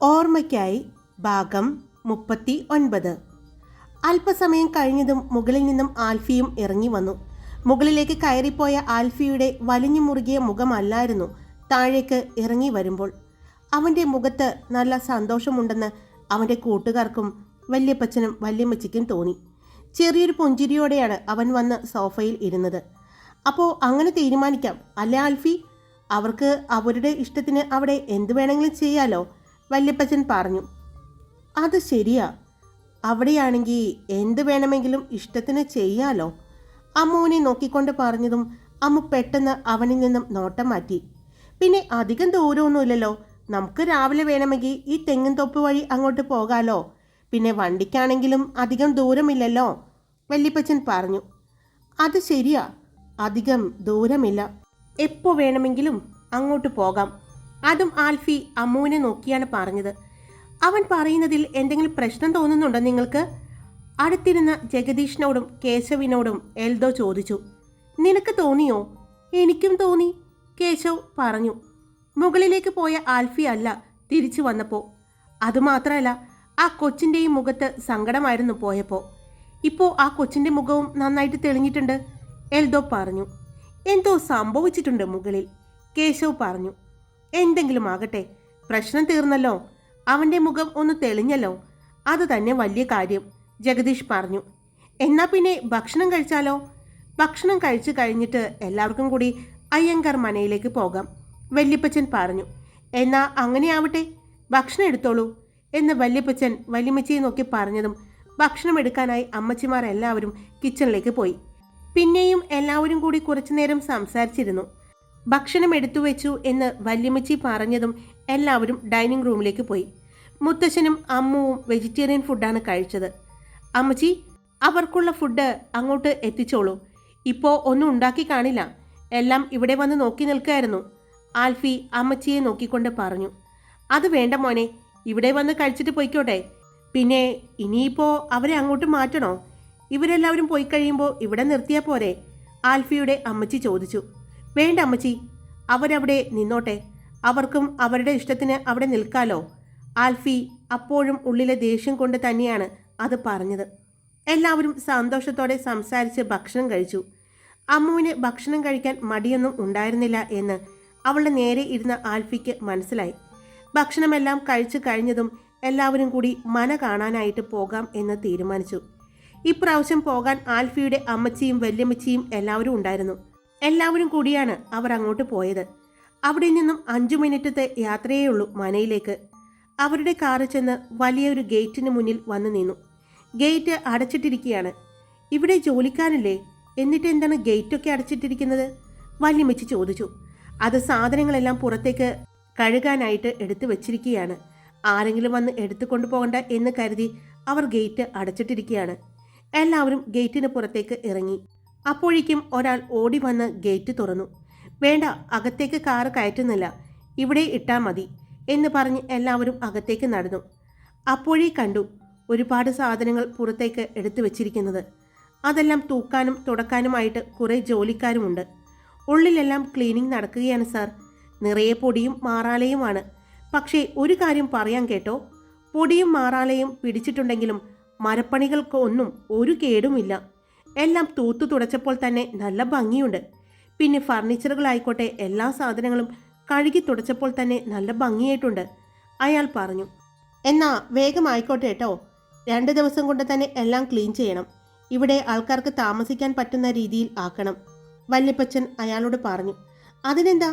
ഓർമ്മയ്ക്കായി ഭാഗം മുപ്പത്തി ഒൻപത് അല്പസമയം കഴിഞ്ഞതും മുകളിൽ നിന്നും ആൽഫിയും ഇറങ്ങി വന്നു. മുകളിലേക്ക് കയറിപ്പോയ ആൽഫിയുടെ വലിഞ്ഞു മുറുകിയ മുഖമല്ലായിരുന്നു താഴേക്ക് ഇറങ്ങി വരുമ്പോൾ. അവന്റെ മുഖത്ത് നല്ല സന്തോഷമുണ്ടെന്ന് അവന്റെ കൂട്ടുകാർക്കും വല്യപ്പച്ചനും വല്യമ്മച്ചിക്കും തോന്നി. ചെറിയൊരു പുഞ്ചിരിയോടെയാണ് അവൻ വന്ന് സോഫയിൽ ഇരുന്നത്. അപ്പോൾ അങ്ങനെ തീരുമാനിക്കാം അല്ലേ ആൽഫി? അവർക്ക് അവരുടെ ഇഷ്ടത്തിന് അവിടെ എന്ത് വേണമെങ്കിലും ചെയ്യാലോ? വല്യപ്പച്ചൻ പറഞ്ഞു അത് ശരിയാ. അവിടെയാണെങ്കിൽ എന്ത് വേണമെങ്കിലും ഇഷ്ടത്തിന് ചെയ്യാലോ. അമ്മുവിനെ നോക്കിക്കൊണ്ട് പറഞ്ഞതും അമ്മു പെട്ടെന്ന് അവനിൽ നിന്നും നോട്ടം മാറ്റി. പിന്നെ അധികം ദൂരമൊന്നുമില്ലല്ലോ. നമുക്ക് രാവിലെ വേണമെങ്കിൽ ഈ തെങ്ങിൻ തൊപ്പ് വഴി അങ്ങോട്ട് പോകാലോ. പിന്നെ വണ്ടിക്കാണെങ്കിലും അധികം ദൂരമില്ലല്ലോ. വല്യപ്പച്ചൻ പറഞ്ഞു അത് ശരിയാ. അധികം ദൂരമില്ല. എപ്പോൾ വേണമെങ്കിലും അങ്ങോട്ട് പോകാം. അതും ആൽഫി അമ്മുവിനെ നോക്കിയാണ് പറഞ്ഞത്. അവൻ പറയുന്നതിൽ എന്തെങ്കിലും പ്രശ്നം തോന്നുന്നുണ്ടോ നിങ്ങൾക്ക്? അടുത്തിരുന്ന ജഗദീഷിനോടും കേശവിനോടും എൽദോ ചോദിച്ചു. നിനക്ക് തോന്നിയോ? എനിക്കും തോന്നി കേശവ് പറഞ്ഞു. മുകളിലേക്ക് പോയ ആൽഫി അല്ല തിരിച്ചു വന്നപ്പോൾ അതുമാത്രമല്ല ആ കൊച്ചിന്റെയും മുഖത്ത് സങ്കടമായിരുന്നു പോയപ്പോൾ ഇപ്പോൾ ആ കൊച്ചിന്റെ മുഖവും നന്നായിട്ട് തെളിഞ്ഞിട്ടുണ്ട് എൽദോ പറഞ്ഞു. എന്തോ സംഭവിച്ചിട്ടുണ്ട് മുകളിൽ കേശവ് പറഞ്ഞു. എന്തെങ്കിലും ആകട്ടെ. പ്രശ്നം തീർന്നല്ലോ. അവന്റെ മുഖം ഒന്ന് തെളിഞ്ഞല്ലോ. അത് തന്നെ വലിയ കാര്യം ജഗദീഷ് പറഞ്ഞു. എന്നാ പിന്നെ ഭക്ഷണം കഴിച്ചാലോ? ഭക്ഷണം കഴിച്ചു കഴിഞ്ഞിട്ട് എല്ലാവർക്കും കൂടി അയ്യങ്കാർ മനയിലേക്ക് പോകാം വല്യപ്പച്ചൻ പറഞ്ഞു. എന്നാ അങ്ങനെയാവട്ടെ ഭക്ഷണം എടുത്തോളൂ എന്ന് വല്യപ്പച്ചൻ വല്യമ്മച്ചിയെ നോക്കി പറഞ്ഞതും ഭക്ഷണം എടുക്കാനായി അമ്മച്ചിമാർ എല്ലാവരും കിച്ചണിലേക്ക് പോയി. പിന്നെയും എല്ലാവരും കൂടി കുറച്ചുനേരം സംസാരിച്ചിരുന്നു. ഭക്ഷണം എടുത്തു വെച്ചു എന്ന് വല്യമ്മച്ചി പറഞ്ഞതും എല്ലാവരും ഡൈനിങ് റൂമിലേക്ക് പോയി. മുത്തശ്ശനും അമ്മുവും വെജിറ്റേറിയൻ ഫുഡാണ് കഴിച്ചത്. അമ്മച്ചി അവർക്കുള്ള ഫുഡ് അങ്ങോട്ട് എത്തിച്ചോളൂ. ഇപ്പോൾ ഒന്നും ഉണ്ടാക്കി കാണില്ല. എല്ലാം ഇവിടെ വന്ന് നോക്കി നിൽക്കായിരുന്നു ആൽഫി അമ്മച്ചിയെ നോക്കിക്കൊണ്ട് പറഞ്ഞു. അത് വേണ്ട മോനെ ഇവിടെ വന്ന് കഴിച്ചിട്ട് പോയിക്കോട്ടെ. പിന്നെ ഇനിയിപ്പോൾ അവരെ അങ്ങോട്ട് മാറ്റണോ? ഇവരെല്ലാവരും പോയി കഴിയുമ്പോൾ ഇവിടെ നിർത്തിയാൽ പോരെ? ആൽഫിയുടെ അമ്മച്ചി ചോദിച്ചു. വേണ്ട അമ്മച്ചി. അവരവിടെ നിന്നോട്ടെ. അവർക്കും അവരുടെ ഇഷ്ടത്തിന് അവിടെ നിൽക്കാലോ. ആൽഫി അപ്പോഴും ഉള്ളിലെ ദേഷ്യം കൊണ്ട് തന്നെയാണ് അത് പറഞ്ഞത്. എല്ലാവരും സന്തോഷത്തോടെ സംസാരിച്ച് ഭക്ഷണം കഴിച്ചു. അമ്മുവിന് ഭക്ഷണം കഴിക്കാൻ മടിയൊന്നും ഉണ്ടായിരുന്നില്ല എന്ന് അവളുടെ നേരെ ഇരുന്ന ആൽഫിക്ക് മനസ്സിലായി. ഭക്ഷണമെല്ലാം കഴിച്ചു കഴിഞ്ഞതും എല്ലാവരും കൂടി മന കാണാനായിട്ട് പോകാം എന്ന് തീരുമാനിച്ചു. ഇപ്രാവശ്യം പോകാൻ ആൽഫിയുടെ അമ്മച്ചിയും വല്യമ്മച്ചിയും എല്ലാവരും ഉണ്ടായിരുന്നു. എല്ലാവരും കൂടിയാണ് അവർ അങ്ങോട്ട് പോയത്. അവിടെ നിന്നും അഞ്ചു മിനിറ്റത്തെ യാത്രയേ ഉള്ളൂ മനയിലേക്ക്. അവരുടെ കാറ് ചെന്ന് വലിയൊരു ഗേറ്റിന് മുന്നിൽ വന്നു നിന്നു. ഗേറ്റ് അടച്ചിട്ടിരിക്കുകയാണ് ഇവിടെ ജോലിക്കാരല്ലേ? എന്നിട്ട് എന്താണ് ഗേറ്റൊക്കെ അടച്ചിട്ടിരിക്കുന്നത്? വല്യമ്മച്ചി ചോദിച്ചു. അത് സാധനങ്ങളെല്ലാം പുറത്തേക്ക് കഴുകാനായിട്ട് എടുത്തു വെച്ചിരിക്കുകയാണ് ആരെങ്കിലും വന്ന് എടുത്തു കൊണ്ടുപോകണ്ട എന്ന് കരുതി അവർ ഗേറ്റ് അടച്ചിട്ടിരിക്കുകയാണ് എല്ലാവരും ഗേറ്റിന് പുറത്തേക്ക് ഇറങ്ങി. അപ്പോഴേക്കും ഒരാൾ ഓടി വന്ന് ഗേറ്റ് തുറന്നു. വേണ്ട അകത്തേക്ക് കാറ് കയറ്റുന്നില്ല. ഇവിടെ ഇട്ടാൽ മതി എന്ന് പറഞ്ഞ് എല്ലാവരും അകത്തേക്ക് നടന്നു. അപ്പോഴേ കണ്ടു ഒരുപാട് സാധനങ്ങൾ പുറത്തേക്ക് എടുത്തു വച്ചിരിക്കുന്നത്. അതെല്ലാം തൂക്കാനും തുടക്കാനുമായിട്ട് കുറേ ജോലിക്കാരുമുണ്ട്. ഉള്ളിലെല്ലാം ക്ലീനിങ് നടക്കുകയാണ് സാർ. നിറയെ പൊടിയും മാറാലയുമാണ്. പക്ഷേ ഒരു കാര്യം പറയാൻ കേട്ടോ. പൊടിയും മാറാലയും പിടിച്ചിട്ടുണ്ടെങ്കിലും മരപ്പണികൾക്ക് ഒന്നും ഒരു കേടുമില്ല. എല്ലാം തൂത്തു തുടച്ചപ്പോൾ തന്നെ നല്ല ഭംഗിയുണ്ട്. പിന്നെ ഫർണിച്ചറുകളായിക്കോട്ടെ എല്ലാ സാധനങ്ങളും കഴുകി തുടച്ചപ്പോൾ തന്നെ നല്ല ഭംഗിയായിട്ടുണ്ട്. അയാൾ പറഞ്ഞു എന്നാ വേഗം ആയിക്കോട്ടെ കേട്ടോ രണ്ട് ദിവസം കൊണ്ട് തന്നെ എല്ലാം ക്ലീൻ ചെയ്യണം. ഇവിടെ ആൾക്കാർക്ക് താമസിക്കാൻ പറ്റുന്ന രീതിയിൽ ആക്കണം. വല്യപ്പച്ചൻ അയാളോട് പറഞ്ഞു അതിനെന്താ?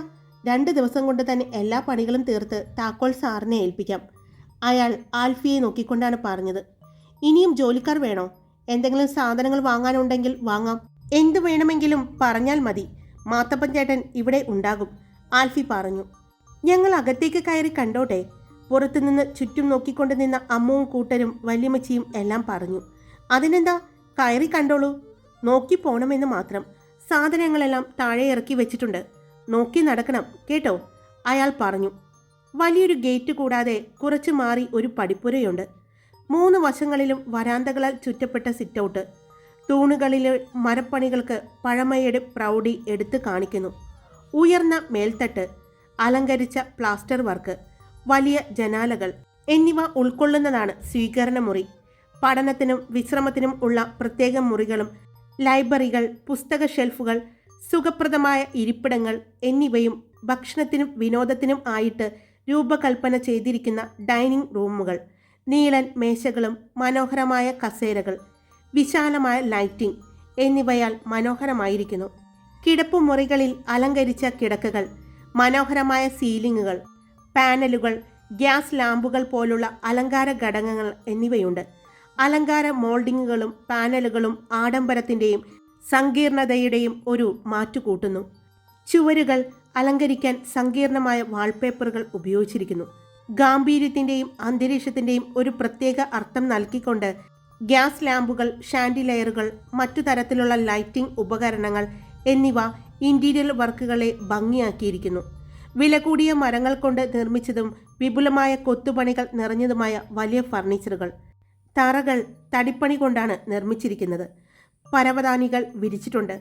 രണ്ട് ദിവസം കൊണ്ട് തന്നെ എല്ലാ പണികളും തീർത്ത് താക്കോൽ സാറിനെ ഏൽപ്പിക്കാം. അയാൾ ആൽഫിയെ നോക്കിക്കൊണ്ടാണ് പറഞ്ഞത് ഇനിയും ജോലിക്കാർ വേണോ? എന്തെങ്കിലും സാധനങ്ങൾ വാങ്ങാനുണ്ടെങ്കിൽ വാങ്ങാം. എന്തു വേണമെങ്കിലും പറഞ്ഞാൽ മതി. മാത്തപ്പൻ ചേട്ടൻ ഇവിടെ ഉണ്ടാകും. ആൽഫി പറഞ്ഞു. ഞങ്ങൾ അകത്തേക്ക് കയറി കണ്ടോട്ടെ. പുറത്തുനിന്ന് ചുറ്റും നോക്കിക്കൊണ്ട് നിന്ന അമ്മവും കൂട്ടരും വല്യമ്മച്ചിയും എല്ലാം പറഞ്ഞു. അതിനെന്താ? കയറി കണ്ടോളൂ. നോക്കി പോണമെന്ന് മാത്രം. സാധനങ്ങളെല്ലാം താഴെ ഇറക്കി വെച്ചിട്ടുണ്ട്. നോക്കി നടക്കണം കേട്ടോ? അയാൾ പറഞ്ഞു. വലിയൊരു ഗേറ്റ് കൂടാതെ കുറച്ച് മാറി ഒരു പടിപ്പുരയുണ്ട്. മൂന്ന് വശങ്ങളിലും വരാന്തകളാൽ ചുറ്റപ്പെട്ട സിറ്റൗട്ട്. തൂണുകളിലെ മരപ്പണികൾക്ക് പഴമയുടെ പ്രൗഢി എടുത്തു കാണിക്കുന്നു. ഉയർന്ന മേൽത്തട്ട് അലങ്കരിച്ച പ്ലാസ്റ്റർ വർക്ക് വലിയ ജനാലകൾ എന്നിവ ഉൾക്കൊള്ളുന്നതാണ് സ്വീകരണ മുറി പഠനത്തിനും വിശ്രമത്തിനും ഉള്ള പ്രത്യേക മുറികളും ലൈബ്രറികൾ പുസ്തക ഷെൽഫുകൾ സുഖപ്രദമായ ഇരിപ്പിടങ്ങൾ എന്നിവയും ഭക്ഷണത്തിനും വിനോദത്തിനും ആയിട്ട് രൂപകൽപ്പന ചെയ്തിരിക്കുന്ന ഡൈനിങ് റൂമുകൾ. നീളൻ മേശകളും മനോഹരമായ കസേരകൾ വിശാലമായ ലൈറ്റിംഗ് എന്നിവയാൽ മനോഹരമായിരിക്കുന്നു. കിടപ്പുമുറികളിൽ അലങ്കരിച്ച കിടക്കകൾ മനോഹരമായ സീലിംഗുകൾ പാനലുകൾ ഗ്യാസ് ലാമ്പുകൾ പോലുള്ള അലങ്കാര ഘടകങ്ങൾ എന്നിവയുണ്ട്. അലങ്കാര മോൾഡിങ്ങുകളും പാനലുകളും ആഡംബരത്തിന്റെയും സങ്കീർണതയുടെയും ഒരു മാറ്റുകൂട്ടുന്നു. ചുവരുകൾ അലങ്കരിക്കാൻ സങ്കീർണമായ വാൾപേപ്പറുകൾ ഉപയോഗിച്ചിരിക്കുന്നു. ഗാംഭീര്യത്തിന്റെയും അന്തരീക്ഷത്തിന്റെയും ഒരു പ്രത്യേക അർത്ഥം നൽകിക്കൊണ്ട് ഗ്യാസ് ലാമ്പുകൾ ഷാൻഡിലെയറുകൾ മറ്റു തരത്തിലുള്ള ലൈറ്റിംഗ് ഉപകരണങ്ങൾ എന്നിവ ഇന്റീരിയർ വർക്കുകളെ ഭംഗിയാക്കിയിരിക്കുന്നു. വില കൂടിയ മരങ്ങൾ കൊണ്ട് നിർമ്മിച്ചതും വിപുലമായ കൊത്തുപണികൾ നിറഞ്ഞതുമായ വലിയ ഫർണിച്ചറുകൾ തറകൾ തടിപ്പണി കൊണ്ടാണ് നിർമ്മിച്ചിരിക്കുന്നത്. പരവതാനികൾ വിരിച്ചിട്ടുണ്ട്.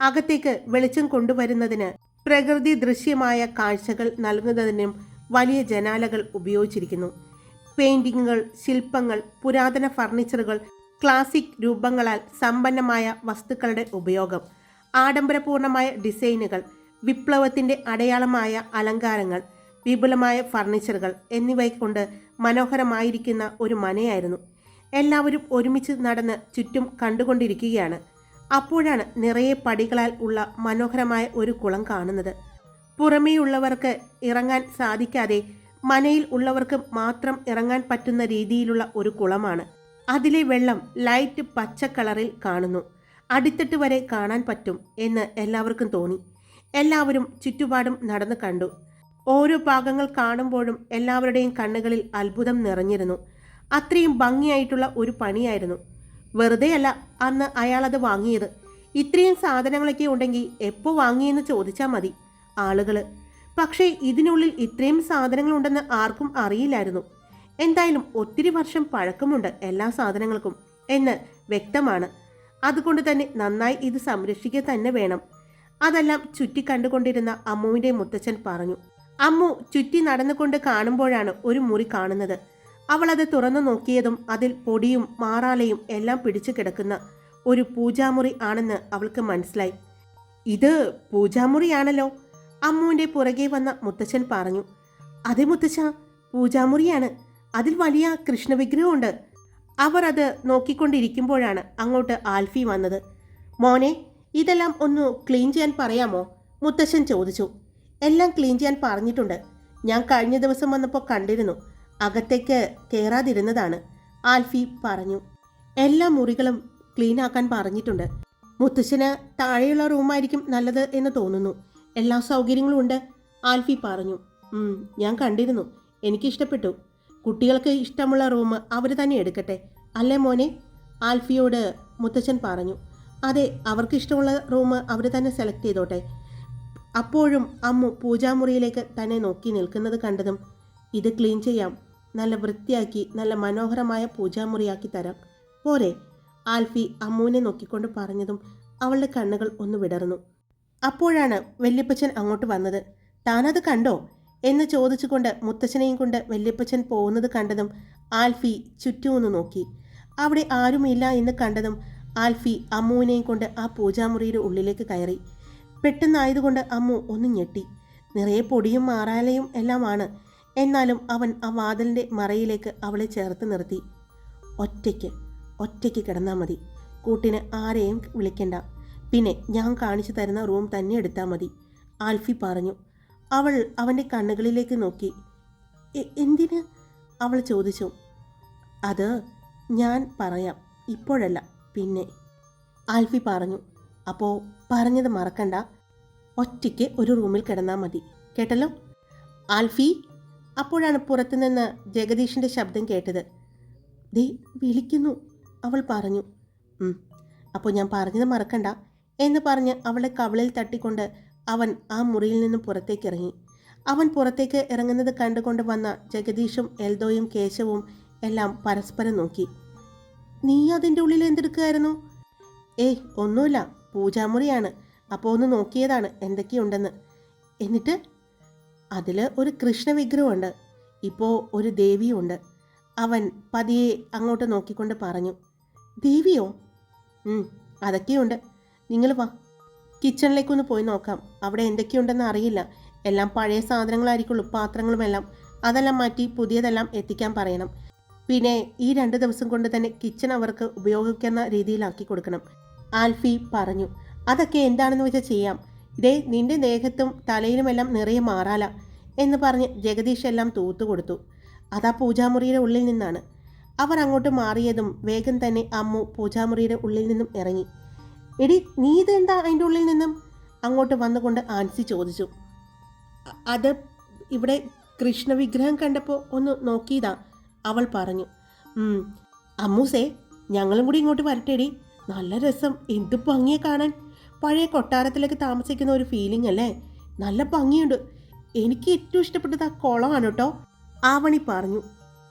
അകത്തേക്ക് വെളിച്ചം കൊണ്ടുവരുന്നതിന് പ്രകൃതി ദൃശ്യമായ കാഴ്ചകൾ നൽകുന്നതിനും വലിയ ജനാലകൾ ഉപയോഗിച്ചിരിക്കുന്നു. പെയിന്റിങ്ങുകൾ ശില്പങ്ങൾ പുരാതന ഫർണിച്ചറുകൾ ക്ലാസിക് രൂപങ്ങളാൽ സമ്പന്നമായ വസ്തുക്കളുടെ ഉപയോഗം ആഡംബരപൂർണമായ ഡിസൈനുകൾ വിപ്ലവത്തിന്റെ അടയാളമായ അലങ്കാരങ്ങൾ വിപുലമായ ഫർണിച്ചറുകൾ എന്നിവയെ കൊണ്ട് മനോഹരമായിരിക്കുന്ന ഒരു മനയായിരുന്നു. എല്ലാവരും ഒരുമിച്ച് നടന്ന് ചുറ്റും കണ്ടുകൊണ്ടിരിക്കുകയാണ്. അപ്പോഴാണ് നിറയെ പടികളാൽ ഉള്ള മനോഹരമായ ഒരു കുളം കാണുന്നത്. പുറമേയുള്ളവർക്ക് ഇറങ്ങാൻ സാധിക്കാതെ മനയിൽ ഉള്ളവർക്ക് മാത്രം ഇറങ്ങാൻ പറ്റുന്ന രീതിയിലുള്ള ഒരു കുളമാണ്. അതിലെ വെള്ളം ലൈറ്റ് പച്ച കളറിൽ കാണുന്നു. അടിത്തട്ട് വരെ കാണാൻ പറ്റും എന്ന് എല്ലാവർക്കും തോന്നി. എല്ലാവരും ചുറ്റുപാടും നടന്നു കണ്ടു. ഓരോ ഭാഗങ്ങൾ കാണുമ്പോഴും എല്ലാവരുടെയും കണ്ണുകളിൽ അത്ഭുതം നിറഞ്ഞിരുന്നു. അത്രയും ഭംഗിയായിട്ടുള്ള ഒരു പണിയായിരുന്നു. വെറുതെയല്ല അന്ന് അയാളത് വാങ്ങിയത്. ഇത്രയും സാധനങ്ങളൊക്കെ ഉണ്ടെങ്കിൽ എപ്പോൾ വാങ്ങിയെന്ന് ചോദിച്ചാൽ മതി. ആളുകൾ പക്ഷേ ഇതിനുള്ളിൽ ഇത്രയും സാധനങ്ങളുണ്ടെന്ന് ആർക്കും അറിയില്ലായിരുന്നു. എന്തായാലും ഒത്തിരി വർഷം പഴക്കമുണ്ട് എല്ലാ സാധനങ്ങൾക്കും എന്ന് വ്യക്തമാണ്. അതുകൊണ്ട് തന്നെ നന്നായി ഇത് സംരക്ഷിക്കുക തന്നെ വേണം. അതെല്ലാം ചുറ്റി കണ്ടുകൊണ്ടിരുന്ന അമ്മുവിന്റെ മുത്തച്ഛൻ പറഞ്ഞു. അമ്മു ചുറ്റി നടന്നുകൊണ്ട് കാണുമ്പോഴാണ് ഒരു മുറി കാണുന്നത്. അവൾ അത് തുറന്നു നോക്കിയതും അതിൽ പൊടിയും മാറാലയും എല്ലാം പിടിച്ചു കിടക്കുന്ന ഒരു പൂജാമുറി ആണെന്ന് അവൾക്ക് മനസ്സിലായി. ഇത് പൂജാമുറിയാണല്ലോ. അമ്മുവിന്റെ പുറകെ വന്ന മുത്തച്ഛൻ പറഞ്ഞു അതെ മുത്തച്ഛ പൂജാമുറിയാണ്. അതിൽ വലിയ കൃഷ്ണവിഗ്രഹമുണ്ട്. അവർ അത് നോക്കിക്കൊണ്ടിരിക്കുമ്പോഴാണ് അങ്ങോട്ട് ആൽഫി വന്നത്. മോനെ ഇതെല്ലാം ഒന്ന് ക്ലീൻ ചെയ്യാൻ പറയാമോ? മുത്തശ്ശൻ ചോദിച്ചു. എല്ലാം ക്ലീൻ ചെയ്യാൻ പറഞ്ഞിട്ടുണ്ട്. ഞാൻ കഴിഞ്ഞ ദിവസം വന്നപ്പോൾ കണ്ടിരുന്നു. അകത്തേക്ക് കയറാതിരുന്നതാണ് ആൽഫി പറഞ്ഞു. എല്ലാ മുറികളും ക്ലീൻ ആക്കാൻ പറഞ്ഞിട്ടുണ്ട്. മുത്തശ്ശന് താഴെയുള്ള റൂമായിരിക്കും നല്ലത് എന്ന് തോന്നുന്നു. എല്ലാ സൗകര്യങ്ങളും ഉണ്ട്. ആൽഫി പറഞ്ഞു ഞാൻ കണ്ടിരുന്നു. എനിക്ക് ഇഷ്ടപ്പെട്ടു. കുട്ടികൾക്ക് ഇഷ്ടമുള്ള റൂം അവർ തന്നെ എടുക്കട്ടെ അല്ലേ മോനെ? ആൽഫിയോട് മുത്തച്ഛൻ പറഞ്ഞു അതെ അവർക്ക് ഇഷ്ടമുള്ള റൂം അവർ തന്നെ സെലക്ട് ചെയ്തോട്ടെ. അപ്പോഴും അമ്മു പൂജാമുറിയിലേക്ക് തന്നെ നോക്കി നിൽക്കുന്നത് കണ്ടതും ഇത് ക്ലീൻ ചെയ്യാം. നല്ല വൃത്തിയാക്കി നല്ല മനോഹരമായ പൂജാമുറിയാക്കി തരാം. പോരെ. ആൽഫി അമ്മുവിനെ നോക്കിക്കൊണ്ട് പറഞ്ഞതും അവളുടെ കണ്ണുകൾ ഒന്ന് വിടർന്നു. അപ്പോഴാണ് വല്യപ്പച്ചൻ അങ്ങോട്ട് വന്നത്. താനത് കണ്ടോ? എന്ന് ചോദിച്ചുകൊണ്ട് മുത്തച്ഛനെയും കൊണ്ട് വല്യപ്പച്ചൻ പോകുന്നത് കണ്ടതും ആൽഫി ചുറ്റുമൊന്ന് നോക്കി. അവിടെ ആരുമില്ല എന്ന് കണ്ടതും ആൽഫി അമ്മുവിനെയും കൊണ്ട് ആ പൂജാമുറിയുടെ ഉള്ളിലേക്ക് കയറി. പെട്ടെന്നായതുകൊണ്ട് അമ്മു ഒന്ന് ഞെട്ടി. നിറയെ പൊടിയും മാറാലയും എല്ലാമാണ്. എന്നാലും അവൻ ആ വാതിലിന്റെ മറയിലേക്ക് അവളെ ചേർത്ത് നിർത്തി. ഒറ്റയ്ക്ക് ഒറ്റയ്ക്ക് കിടന്നാൽ മതി. കൂട്ടിന് ആരെയും വിളിക്കണ്ട. പിന്നെ ഞാൻ കാണിച്ചു തരുന്ന റൂം തന്നെ എടുത്താൽ മതി ആൽഫി പറഞ്ഞു. അവൾ അവന്റെ കണ്ണുകളിലേക്ക് നോക്കി. "എ- എന്തിന്? അവൾ ചോദിച്ചു. അത് ഞാൻ പറയാം ഇപ്പോഴല്ല പിന്നെ. ആൽഫി പറഞ്ഞു. അപ്പോൾ പറഞ്ഞത് മറക്കണ്ട ഒറ്റയ്ക്ക് ഒരു റൂമിൽ കിടന്നാൽ മതി കേട്ടല്ലോ? ആൽഫി അപ്പോഴാണ് പുറത്തുനിന്ന് ജഗദീഷിന്റെ ശബ്ദം കേട്ടത്. ദേ വിളിക്കുന്നു അവൾ പറഞ്ഞു. "ഉം, അപ്പോൾ ഞാൻ പറഞ്ഞത് മറക്കണ്ട എന്ന് പറഞ്ഞ് അവളെ കവളിൽ തട്ടിക്കൊണ്ട് അവൻ ആ മുറിയിൽ നിന്ന് പുറത്തേക്ക് ഇറങ്ങി. അവൻ പുറത്തേക്ക് ഇറങ്ങുന്നത് കണ്ടുകൊണ്ട് വന്ന ജഗദീഷും എൽദോയും കേശവും എല്ലാം പരസ്പരം നോക്കി. നീ അതിന്റെ ഉള്ളിൽ എന്തെടുക്കുകയായിരുന്നു? ഏയ് ഒന്നുമില്ല. പൂജാമുറിയാണ്. അപ്പോൾ ഒന്ന് നോക്കിയതാണ് എന്തൊക്കെയുണ്ടെന്ന്. എന്നിട്ട്? അതിൽ ഒരു കൃഷ്ണ വിഗ്രഹമുണ്ട്. ഇപ്പോൾ ഒരു ദേവിയുണ്ട്. അവൻ പതിയെ അങ്ങോട്ട് നോക്കിക്കൊണ്ട് പറഞ്ഞു. ദേവിയോ? അതൊക്കെയുണ്ട്. നിങ്ങൾ വാ. കിച്ചണിലേക്കൊന്ന് പോയി നോക്കാം. അവിടെ എന്തൊക്കെയുണ്ടെന്ന് അറിയില്ല. എല്ലാം പഴയ സാധനങ്ങളായിരിക്കുള്ളൂ പാത്രങ്ങളുമെല്ലാം. അതെല്ലാം മാറ്റി പുതിയതെല്ലാം എത്തിക്കാൻ പറയണം. പിന്നെ ഈ രണ്ട് ദിവസം കൊണ്ട് തന്നെ കിച്ചൺ അവർക്ക് ഉപയോഗിക്കുന്ന രീതിയിലാക്കി കൊടുക്കണം. ആൽഫി പറഞ്ഞു അതൊക്കെ എന്താണെന്ന് വെച്ചാൽ ചെയ്യാം. ഇതേ നിന്റെ ദേഹത്തും തലയിലുമെല്ലാം നിറയെ മാറാല എന്ന് പറഞ്ഞ് ജഗദീഷ് എല്ലാം തൂത്തു കൊടുത്തു. അതാ പൂജാമുറിയുടെ ഉള്ളിൽ നിന്നാണ്. അവർ അങ്ങോട്ട് മാറിയതും വേഗം തന്നെ അമ്മു പൂജാമുറിയുടെ ഉള്ളിൽ നിന്നും ഇറങ്ങി. എടി നീ ഇതെന്താ അതിന്റെ ഉള്ളിൽ നിന്നും? അങ്ങോട്ട് വന്നുകൊണ്ട് ആൻസി ചോദിച്ചു. "അ- അത് ഇവിടെ കൃഷ്ണവിഗ്രഹം കണ്ടപ്പോൾ ഒന്ന് നോക്കിയതാ അവൾ പറഞ്ഞു. "ഉം, അമ്മൂസേ ഞങ്ങളും കൂടി ഇങ്ങോട്ട് വരട്ടെടി. നല്ല രസം എന്ത് ഭംഗിയെ കാണാൻ. പഴയ കൊട്ടാരത്തിലേക്ക് താമസിക്കുന്ന ഒരു ഫീലിംഗ് അല്ലേ? നല്ല ഭംഗിയുണ്ട്. എനിക്ക് ഏറ്റവും ഇഷ്ടപ്പെട്ടത് ആ കുളമാണ് കേട്ടോ ആവണി പറഞ്ഞു.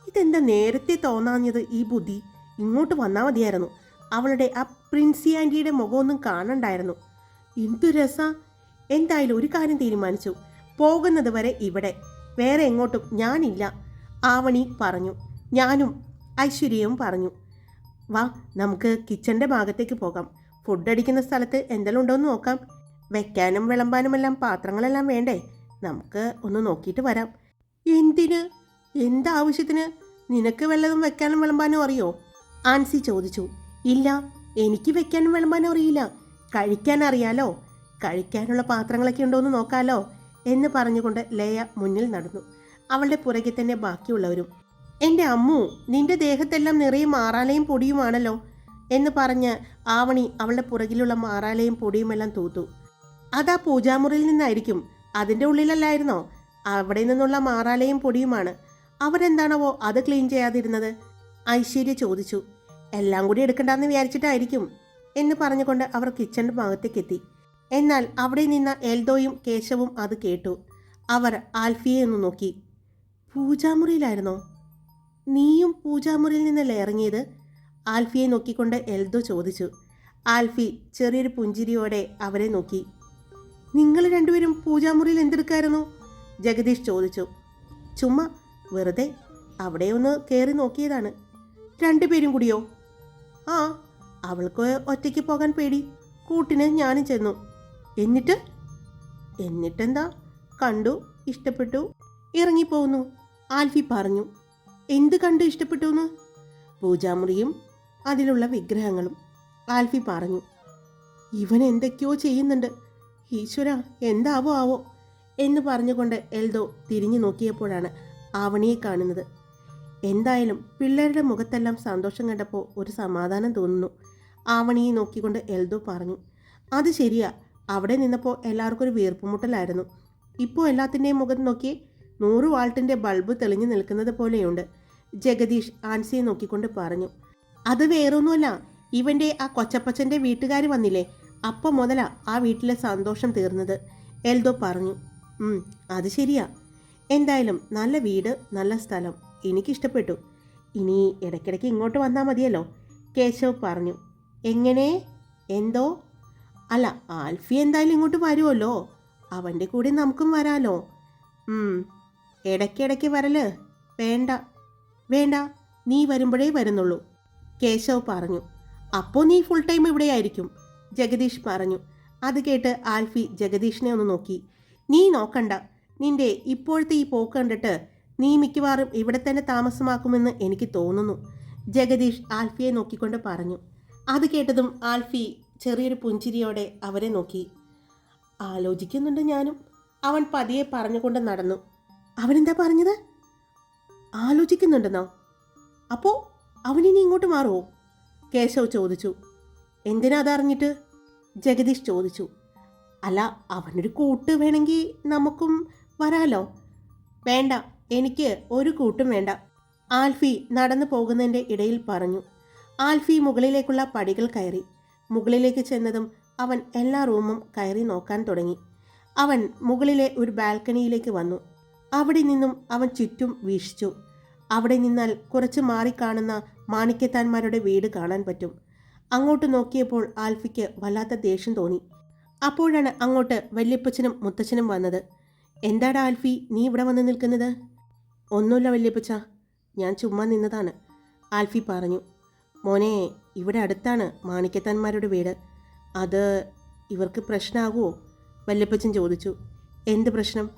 ഇതെന്താ നേരത്തെ തോന്നാഞ്ഞത് ഈ ബുദ്ധി? ഇങ്ങോട്ട് വന്നാൽ മതിയായിരുന്നു. അവളുടെ ആ പ്രിൻസി ആന്റിയുടെ മുഖമൊന്നും കാണണ്ടായിരുന്നു. എന്തു രസ. എന്തായാലും ഒരു കാര്യം തീരുമാനിച്ചു. പോകുന്നത് വരെ ഇവിടെ. വേറെ എങ്ങോട്ടും ഞാനില്ല. ആവണി പറഞ്ഞു. ഞാനും ഐശ്വര്യയും പറഞ്ഞു. വാ നമുക്ക് കിച്ചന്റെ ഭാഗത്തേക്ക് പോകാം. ഫുഡ് അടിക്കുന്ന സ്ഥലത്ത് എന്തെല്ലാം ഉണ്ടോയെന്ന് നോക്കാം. വെക്കാനും വിളമ്പാനുമെല്ലാം പാത്രങ്ങളെല്ലാം വേണ്ടേ. നമുക്ക് ഒന്ന് നോക്കിയിട്ട് വരാം. എന്തിന്? എന്താവശ്യത്തിന് നിനക്ക് വല്ലതും വെക്കാനും വിളമ്പാനും അറിയോ? ആൻസി ചോദിച്ചു. ഇല്ല എനിക്ക് വെക്കാൻ വിളമ്പാനും അറിയില്ല. കഴിക്കാൻ അറിയാലോ. കഴിക്കാനുള്ള പാത്രങ്ങളൊക്കെ ഉണ്ടോ എന്ന് നോക്കാലോ എന്ന് പറഞ്ഞുകൊണ്ട് ലയ മുന്നിൽ നടന്നു. അവളുടെ പുറകെ തന്നെ ബാക്കിയുള്ളവരും എന്റെ അമ്മു നിന്റെ ദേഹത്തെല്ലാം നിറയെ മാറാലയും പൊടിയുമാണല്ലോ എന്ന് പറഞ്ഞ് ആവണി അവളുടെ പുറകിലുള്ള മാറാലയും പൊടിയുമെല്ലാം തൂത്തു. അതാ പൂജാമുറിയിൽ നിന്നായിരിക്കും. അതിന്റെ ഉള്ളിലല്ലായിരുന്നോ? അവിടെ നിന്നുള്ള മാറാലയും പൊടിയുമാണ്. അവരെന്താണവോ അത് ക്ലീൻ ചെയ്യാതിരുന്നത്? ഐശ്വര്യ ചോദിച്ചു. എല്ലാം കൂടി എടുക്കണ്ടെന്ന് വിചാരിച്ചിട്ടായിരിക്കും എന്ന് പറഞ്ഞുകൊണ്ട് അവർ കിച്ചന്റെ ഭാഗത്തേക്ക് എത്തി. എന്നാൽ അവിടെ നിന്ന എൽദോയും കേശവും അത് കേട്ടു. അവർ ആൽഫിയെ ഒന്ന് നോക്കി. പൂജാമുറിയിലായിരുന്നോ? നീയും പൂജാമുറിയിൽ നിന്നല്ലേ ഇറങ്ങിയത്? ആൽഫിയെ നോക്കിക്കൊണ്ട് എൽദോ ചോദിച്ചു. ആൽഫി ചെറിയൊരു പുഞ്ചിരിയോടെ അവരെ നോക്കി. നിങ്ങൾ രണ്ടുപേരും പൂജാമുറിയിൽ എന്തെടുക്കായിരുന്നു? ജഗദീഷ് ചോദിച്ചു. ചുമ്മാ വെറുതെ അവിടെ ഒന്ന് കയറി നോക്കിയതാണ്. രണ്ടുപേരും കൂടിയോ? ആ അവൾക്ക് ഒറ്റയ്ക്ക് പോകാൻ പേടി. കൂട്ടിന് ഞാനും ചെന്നു. എന്നിട്ട്? എന്നിട്ടെന്താ? കണ്ടു ഇഷ്ടപ്പെട്ടു. ഇറങ്ങിപ്പോന്നു. ആൽഫി പറഞ്ഞു. എന്ത് കണ്ടു ഇഷ്ടപ്പെട്ടു എന്ന് പൂജാമുറിയും അതിലുള്ള വിഗ്രഹങ്ങളും. ആൽഫി പറഞ്ഞു. ഇവൻ എന്തൊക്കെയോ ചെയ്യുന്നുണ്ട്. ഈശ്വര എന്താവോ ആവോ എന്ന് പറഞ്ഞുകൊണ്ട് എൽദോ തിരിഞ്ഞു നോക്കിയപ്പോഴാണ് ആവണിയെ കാണുന്നത്. എന്തായാലും പിള്ളേരുടെ മുഖത്തെല്ലാം സന്തോഷം കണ്ടപ്പോൾ ഒരു സമാധാനം തോന്നുന്നു. ആവണിയെ നോക്കിക്കൊണ്ട് എൽദോ പറഞ്ഞു അത് ശരിയാ. അവിടെ നിന്നപ്പോൾ എല്ലാവർക്കും ഒരു വീർപ്പുമുട്ടലായിരുന്നു. ഇപ്പോൾ എല്ലാത്തിന്റെയും മുഖത്ത് നോക്കി നൂറ് വാൾട്ടിന്റെ ബൾബ് തെളിഞ്ഞു നിൽക്കുന്നത് പോലെയുണ്ട്. ജഗദീഷ് ആൻസിയെ നോക്കിക്കൊണ്ട് പറഞ്ഞു അത് വേറൊന്നുമല്ല. ഇവന്റെ ആ കൊച്ചപ്പച്ചന്റെ വീട്ടുകാർ വന്നില്ലേ? അപ്പം മുതലാ ആ വീട്ടിലെ സന്തോഷം തീർന്നത്. എൽദോ പറഞ്ഞു "ഉം, അത് ശരിയാ. എന്തായാലും നല്ല വീട് നല്ല സ്ഥലം. എനിക്കിഷ്ടപ്പെട്ടു. ഇനി ഇടയ്ക്കിടയ്ക്ക് ഇങ്ങോട്ട് വന്നാൽ മതിയല്ലോ കേശവ് പറഞ്ഞു. എങ്ങനെ? എന്തോ? അല്ല ആൽഫി എന്തായാലും ഇങ്ങോട്ട് വരുമല്ലോ അവന്റെ കൂടെ നമുക്കും വരാലോ. ഇടയ്ക്കിടയ്ക്ക് വരൽ? വേണ്ട വേണ്ട നീ വരുമ്പോഴേ വരുന്നുള്ളൂ. കേശവ് പറഞ്ഞു. അപ്പോൾ നീ ഫുൾ ടൈം ഇവിടെ ആയിരിക്കും ജഗദീഷ് പറഞ്ഞു. അത് കേട്ട് ആൽഫി ജഗദീഷിനെ ഒന്ന് നോക്കി. നീ നോക്കണ്ട നിന്റെ ഇപ്പോഴത്തെ ഈ പോക്ക് കണ്ടിട്ട് നീ മിക്കവാറും ഇവിടെ തന്നെ താമസമാക്കുമെന്ന് എനിക്ക് തോന്നുന്നു. ജഗദീഷ് ആൽഫിയെ നോക്കിക്കൊണ്ട് പറഞ്ഞു. അത് കേട്ടതും ആൽഫി ചെറിയൊരു പുഞ്ചിരിയോടെ അവരെ നോക്കി. ആലോചിക്കുന്നുണ്ട് ഞാനും. അവൻ പതിയെ പറഞ്ഞുകൊണ്ട് നടന്നു. അവനെന്താ പറഞ്ഞത്? ആലോചിക്കുന്നുണ്ടെന്നോ? അപ്പോൾ അവനിനി ഇങ്ങോട്ട് മാറുമോ കേശവ് ചോദിച്ചു. എന്തിനാ അതറിഞ്ഞിട്ട്? ജഗദീഷ് ചോദിച്ചു. അല്ല അവനൊരു കൂട്ട് വേണമെങ്കിൽ നമുക്കും വരാലോ? വേണ്ട എനിക്ക് ഒരു കൂട്ടും വേണ്ട. ആൽഫി നടന്നു പോകുന്നതിന്റെ ഇടയിൽ പറഞ്ഞു. ആൽഫി മുകളിലേക്കുള്ള പടികൾ കയറി. മുകളിലേക്ക് ചെന്നതും അവൻ എല്ലാ റൂമും കയറി നോക്കാൻ തുടങ്ങി. അവൻ മുകളിലെ ഒരു ബാൽക്കണിയിലേക്ക് വന്നു. അവിടെ നിന്നും അവൻ ചുറ്റും വീക്ഷിച്ചു. അവിടെ നിന്നാൽ കുറച്ച് മാറിക്കാണുന്ന മാണിക്യത്താന്മാരുടെ വീട് കാണാൻ പറ്റും. അങ്ങോട്ട് നോക്കിയപ്പോൾ ആൽഫിക്ക് വല്ലാത്ത ദേഷ്യം തോന്നി. അപ്പോഴാണ് അങ്ങോട്ട് വല്യപ്പച്ചനും മുത്തച്ഛനും വന്നത്. എന്താടാ ആൽഫി നീ ഇവിടെ വന്ന് നിൽക്കുന്നത്? ഒന്നുമില്ല വല്യപ്പച്ച. ഞാൻ ചുമ്മാ നിന്നതാണ്. ആൽഫി പറഞ്ഞു മോനെ ഇവിടെ അടുത്താണ് മാണിക്കത്താന്മാരുടെ വീട്. അത് ഇവർക്ക് പ്രശ്നമാകുമോ വല്യപ്പച്ചൻ ചോദിച്ചു എന്ത് പ്രശ്നം?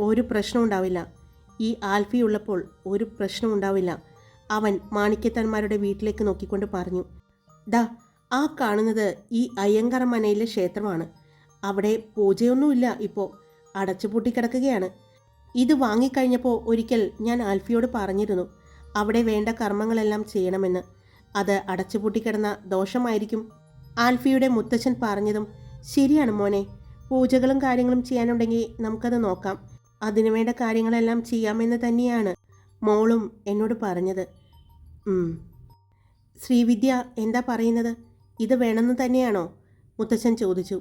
ഒരു പ്രശ്നം ഉണ്ടാവില്ല. ഈ ആൽഫി ഉള്ളപ്പോൾ ഒരു പ്രശ്നം ഉണ്ടാവില്ല. അവൻ മാണിക്കത്താന്മാരുടെ വീട്ടിലേക്ക് നോക്കിക്കൊണ്ട് പറഞ്ഞു ദാ ആ കാണുന്നത് ഈ അയ്യങ്കറ മനയിലെ ക്ഷേത്രമാണ്. അവിടെ പൂജയൊന്നുമില്ല ഇപ്പോൾ അടച്ചുപൂട്ടി കിടക്കുകയാണ്. ഇത് വാങ്ങിക്കഴിഞ്ഞപ്പോൾ ഒരിക്കൽ ഞാൻ ആൽഫിയോട് പറഞ്ഞിരുന്നു അവിടെ വേണ്ട കർമ്മങ്ങളെല്ലാം ചെയ്യണമെന്ന്. അത് അടച്ചുപൂട്ടിക്കിടന്ന ദോഷമായിരിക്കും. ആൽഫിയുടെ മുത്തച്ഛൻ പറഞ്ഞതും ശരിയാണ് മോനെ പൂജകളും കാര്യങ്ങളും ചെയ്യാനുണ്ടെങ്കിൽ നമുക്കത് നോക്കാം. അതിനുവേണ്ട കാര്യങ്ങളെല്ലാം ചെയ്യാമെന്ന് തന്നെയാണ് മോളും എന്നോട് പറഞ്ഞത്. ശ്രീവിദ്യ എന്താ പറയുന്നത്? ഇത് വേണമെന്ന് തന്നെയാണോ? മുത്തച്ഛൻ ചോദിച്ചു.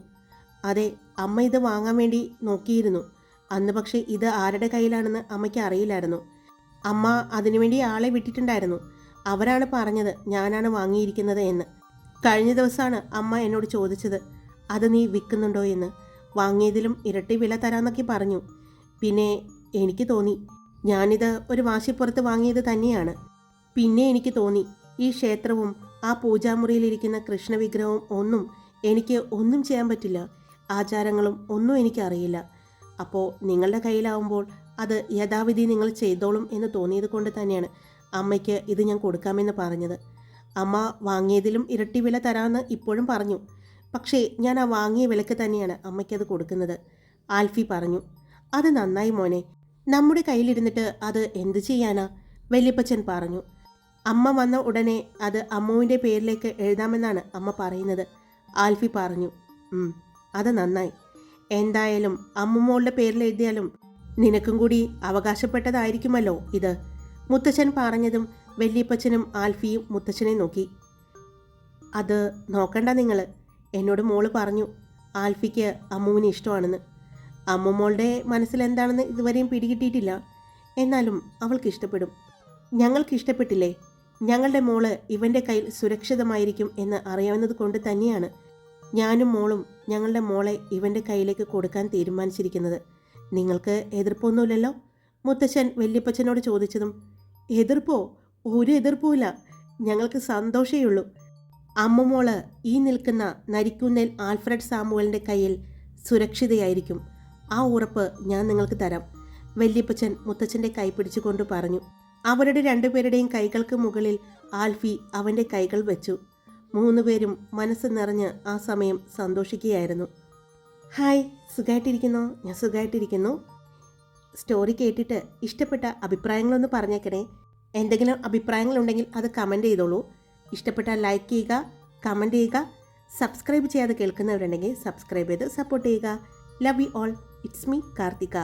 അതെ അമ്മ ഇത് വാങ്ങാൻ വേണ്ടി നോക്കിയിരുന്നു. അന്ന് പക്ഷേ ഇത് ആരുടെ കയ്യിലാണെന്ന് അമ്മയ്ക്ക് അറിയില്ലായിരുന്നു. അമ്മ അതിനുവേണ്ടി ആളെ വിട്ടിട്ടുണ്ടായിരുന്നു. അവരാണ് പറഞ്ഞത് ഞാനാണ് വാങ്ങിയിരിക്കുന്നത് എന്ന്. കഴിഞ്ഞ ദിവസമാണ് അമ്മ എന്നോട് ചോദിച്ചത് അത് നീ വിൽക്കുന്നുണ്ടോ എന്ന്? വാങ്ങിയതിലും ഇരട്ടി വില തരാമെന്നൊക്കെ പറഞ്ഞു. പിന്നെ എനിക്ക് തോന്നി ഞാനിത് ഒരു വാശിപ്പുറത്ത് വാങ്ങിയത് തന്നെയാണ്. പിന്നെ എനിക്ക് തോന്നി ഈ ക്ഷേത്രവും ആ പൂജാമുറിയിലിരിക്കുന്ന കൃഷ്ണവിഗ്രഹവും ഒന്നും എനിക്ക് ഒന്നും ചെയ്യാൻ പറ്റില്ല. ആചാരങ്ങളും ഒന്നും എനിക്കറിയില്ല. അപ്പോൾ നിങ്ങളുടെ കയ്യിലാവുമ്പോൾ അത് യഥാവിധി നിങ്ങൾ ചെയ്തോളും എന്ന് തോന്നിയത് കൊണ്ട് തന്നെയാണ് അമ്മയ്ക്ക് ഇത് ഞാൻ കൊടുക്കാമെന്ന് പറഞ്ഞത്. അമ്മ വാങ്ങിയതിലും ഇരട്ടി വില തരാമെന്ന് ഇപ്പോഴും പറഞ്ഞു. പക്ഷേ ഞാൻ ആ വാങ്ങിയ വിലക്ക് തന്നെയാണ് അമ്മയ്ക്കത് കൊടുക്കുന്നത്. ആൽഫി പറഞ്ഞു അത് നന്നായി മോനെ. നമ്മുടെ കയ്യിലിരുന്നിട്ട് അത് എന്ത് ചെയ്യാനാ? വല്യപ്പച്ചൻ പറഞ്ഞു അമ്മ വന്ന ഉടനെ അത് അമ്മുവിന്റെ പേരിലേക്ക് എഴുതാമെന്നാണ് അമ്മ പറയുന്നത്. ആൽഫി പറഞ്ഞു "ഉം, അത് നന്നായി. എന്തായാലും അമ്മുമോളുടെ പേരിൽ എഴുതിയാലും നിനക്കും കൂടി അവകാശപ്പെട്ടതായിരിക്കുമല്ലോ ഇത്. മുത്തച്ഛൻ പറഞ്ഞതും വല്യപ്പച്ചനും ആൽഫിയും മുത്തച്ഛനെ നോക്കി. അത് നോക്കണ്ട നിങ്ങൾ എന്നോട് മോൾ പറഞ്ഞു. ആൽഫിക്ക് അമ്മുവിന് ഇഷ്ടമാണെന്ന്. അമ്മുമോളുടെ മനസ്സിലെന്താണെന്ന് ഇതുവരെയും പിടികിട്ടിയിട്ടില്ല. എന്നാലും അവൾക്ക് ഇഷ്ടപ്പെടും. ഞങ്ങൾക്ക് ഇഷ്ടപ്പെട്ടില്ലേ? ഞങ്ങളുടെ മോൾ ഇവന്റെ കയ്യിൽ സുരക്ഷിതമായിരിക്കും എന്ന് അറിയാവുന്നത് കൊണ്ട് തന്നെയാണ്. ഞാനും മോളും ഞങ്ങളുടെ മോളെ ഇവന്റെ കയ്യിലേക്ക് കൊടുക്കാൻ തീരുമാനിച്ചിരിക്കുന്നത്. നിങ്ങൾക്ക് എതിർപ്പൊന്നുമില്ലല്ലോ? മുത്തശ്ശൻ വല്യപ്പച്ചനോട് ചോദിച്ചതും എതിർപ്പോ? ഒരു എതിർപ്പുമില്ല. ഞങ്ങൾക്ക് സന്തോഷമേ ഉള്ളൂ അമ്മമോൾ ഈ നിൽക്കുന്ന നരിക്കുന്നേൽ ആൽഫ്രഡ് സാമുവലിന്റെ കയ്യിൽ സുരക്ഷിതയായിരിക്കും. ആ ഉറപ്പ് ഞാൻ നിങ്ങൾക്ക് തരാം. വല്യപ്പച്ചൻ മുത്തച്ഛന്റെ കൈ പിടിച്ചുകൊണ്ട് പറഞ്ഞു. അവരുടെ രണ്ടുപേരുടെയും കൈകൾക്ക് മുകളിൽ ആൽഫി അവന്റെ കൈകൾ വെച്ചു. മൂന്നുപേരും മനസ്സ് നിറഞ്ഞ് ആ സമയം സന്തോഷിക്കുകയായിരുന്നു. ഹായ് സുഖമായിട്ടിരിക്കുന്നു ഞാൻ സുഖമായിട്ടിരിക്കുന്നു സ്റ്റോറി കേട്ടിട്ട് ഇഷ്ടപ്പെട്ട അഭിപ്രായങ്ങളൊന്ന് പറഞ്ഞേക്കണേ. എന്തെങ്കിലും അഭിപ്രായങ്ങളുണ്ടെങ്കിൽ അത് കമന്റ് ചെയ്തോളൂ. ഇഷ്ടപ്പെട്ട ലൈക്ക് ചെയ്യുക കമന്റ് ചെയ്യുക. സബ്സ്ക്രൈബ് ചെയ്യാതെ കേൾക്കുന്നവരുണ്ടെങ്കിൽ സബ്സ്ക്രൈബ് ചെയ്ത് സപ്പോർട്ട് ചെയ്യുക. Love you all it's me Karthika.